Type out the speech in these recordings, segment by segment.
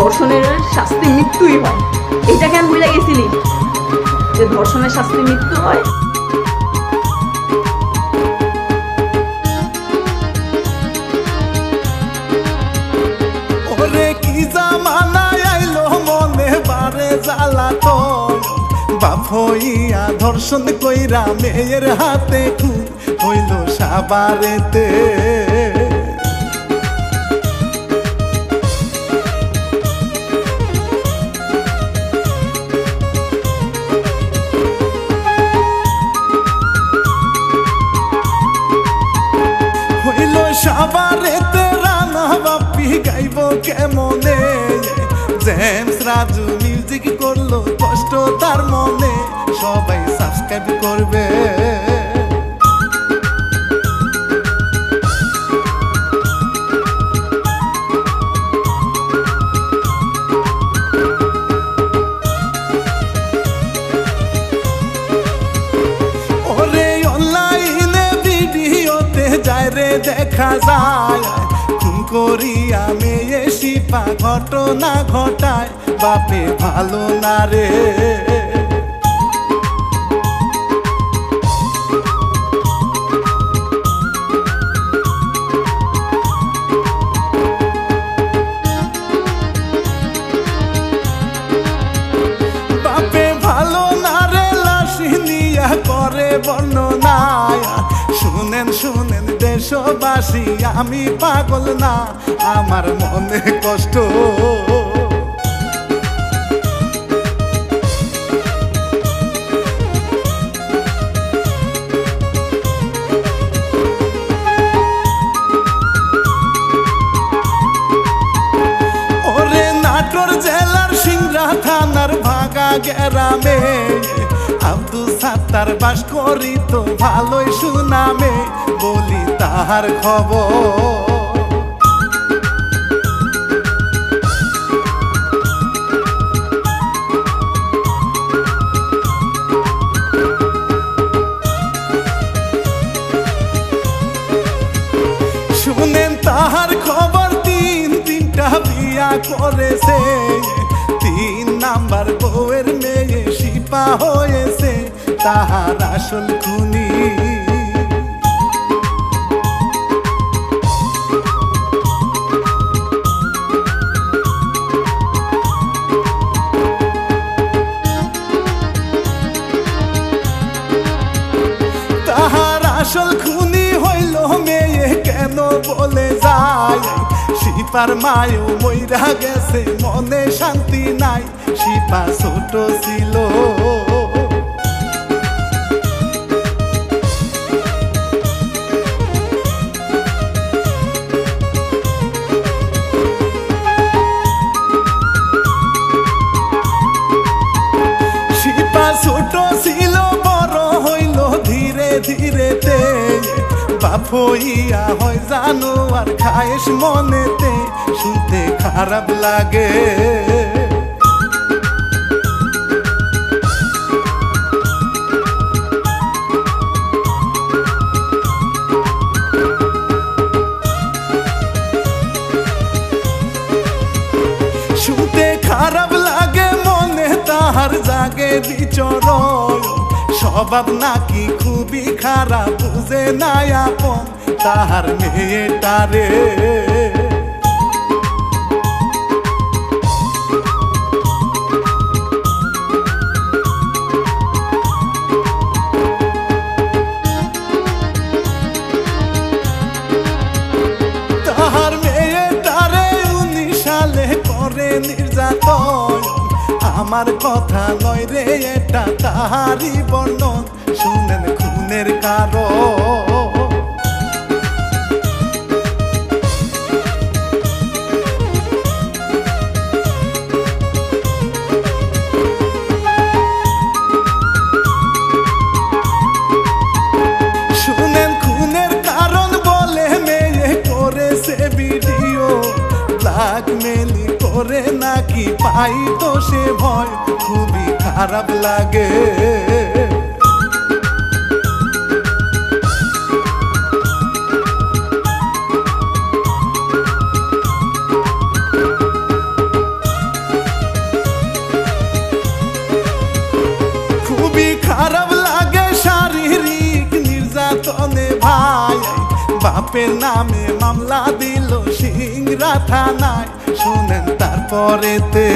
ধর্ষণের শাস্তি মৃত্যুই হয়। এটা কেন ভুলে গেছিলি? যে ধর্ষণের শাস্তি মৃত্যু হয়। হইয়া ধর্ষণ কইরা মেয়ের হাতে খুব হইল সাবারেতে। রাজু মিউজিক করল, কষ্ট তার মনে, সবাই সাবস্ক্রাইব করবে। রে, দেখা যায়। খুন করিয়া মেয়ে শিপা, ঘটনা ঘটায়। বাপে ভালো না রে। বাপে ভালো না রে লাসিনিয়া করে বর্ণনায়। শুনেন শুনেন দেশবাসী, আমি পাগল না, আমার মনে কষ্ট। গ্রামে। আব্দুল সাত্তার বাস করি তো ভালোই সুনামে বলি তাহার খবর। তাহার আসল খুনি। তাহার আসল খুনি হইল মেয়ে, কেন বলে যায়? শিপার মায়ও মইরা গেছে, মনে শান্তি নাই। শিপা ছোট ছিল। হইয়া হয় জানো আর খায়েস মনেতে, শুনতে খারাপ লাগে। শুনতে খারাপ লাগে, মনে তাহার জাগে বিচরণ। স্বভাব নাকি খুবই খারাপ বুঝে নাই আপন তাহার মেয়েটারে আমার কথা লয় রে এটা তাহারি বর্ণন। শুনেন খুনের কারণ। নাকি পাই তো সে ভয় খুবই খারাপ লাগে। বাপের নামে মামলা দিল সিংরা থানায়। শুনেন তারপরেতে।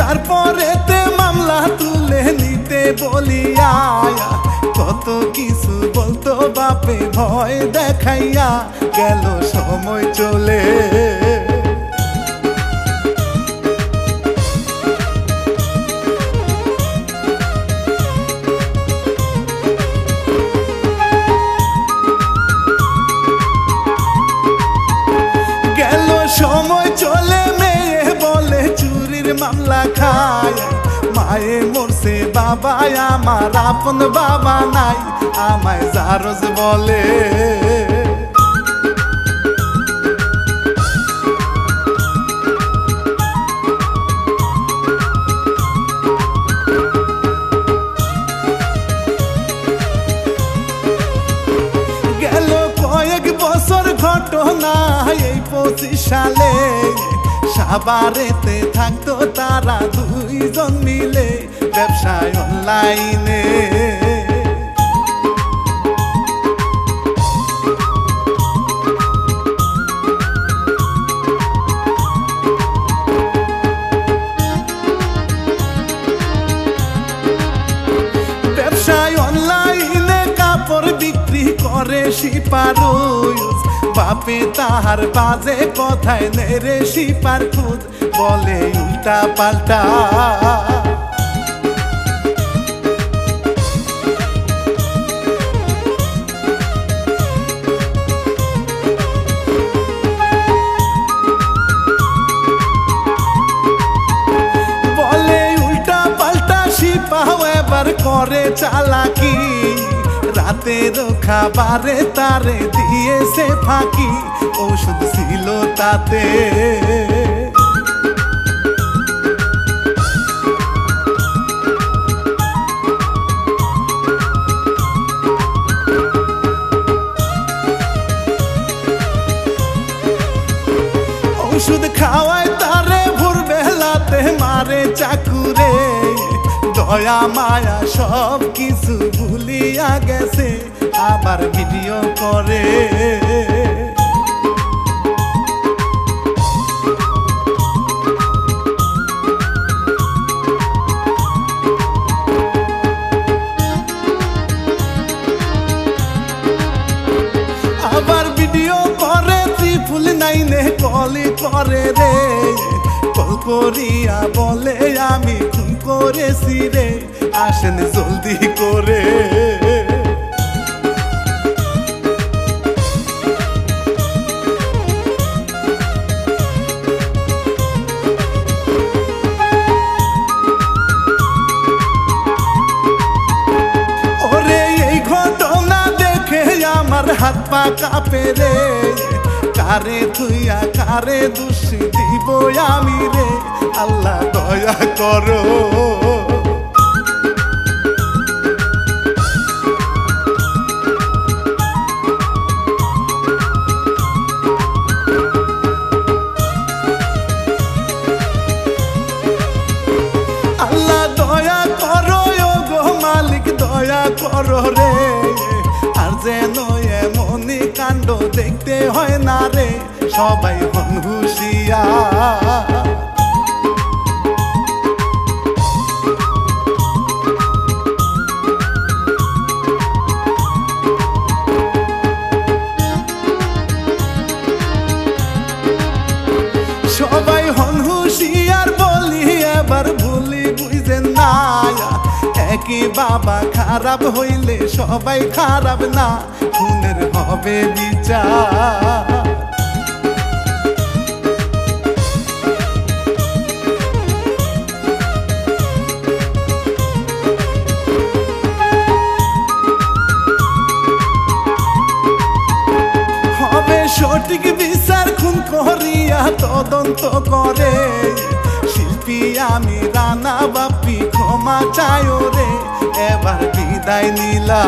তারপরেতে মামলা তুলে নিতে বলিয়া, কত কিছু বলতো বাপে ভয় দেখাইয়া গেল সময় চলে। মায়ে মরছে বাবা আমার, আপন বাবা নাই। আমায় জারজ বলে। গেল কয়েক বছর ঘটনা, এই পঁচিশ সালে। সাবারেতে থাকতো তারা দুইজন মিলে ব্যবসায় অনলাইনে বাপে তাহার বাজে কথায় নেরে সিপার খুদ বলে উল্টা পাল্টা। বলে উল্টা পাল্টা, সিপাও এবার করে চালাকি। রাতের খাবারে তারে দিয়েছে ফাঁকি। ওষুধ ছিল তাতে। ওষুধ খাওয়ায় তারে ভোর বেলাতে মারে চাকুরে। দয়া মায়া সব কিছু ভুলিয়া গেছে আবার ভিডিও করে। করিয়া বলে, আমি খুন করেছি রে? আসেন জলদি করে। ওরে, এই ঘটনা দেখে আমার হাত পা কাঁপে রে। কারে থুইয়া কারে দোষী দিব আমি রে? আল্লাহ দয়া করো। দেখতে হয় না রে। সবাই হন হুশিয়া একই বাবা খারাপ হইলে সবাই খারাপ না? খুনের হবে বিচার। সঠিক বিচার, খুন করিয়া তদন্ত করে। শিল্পী আমি, রানা বাপি, ক্ষমা চায় বাকি দায় নিলা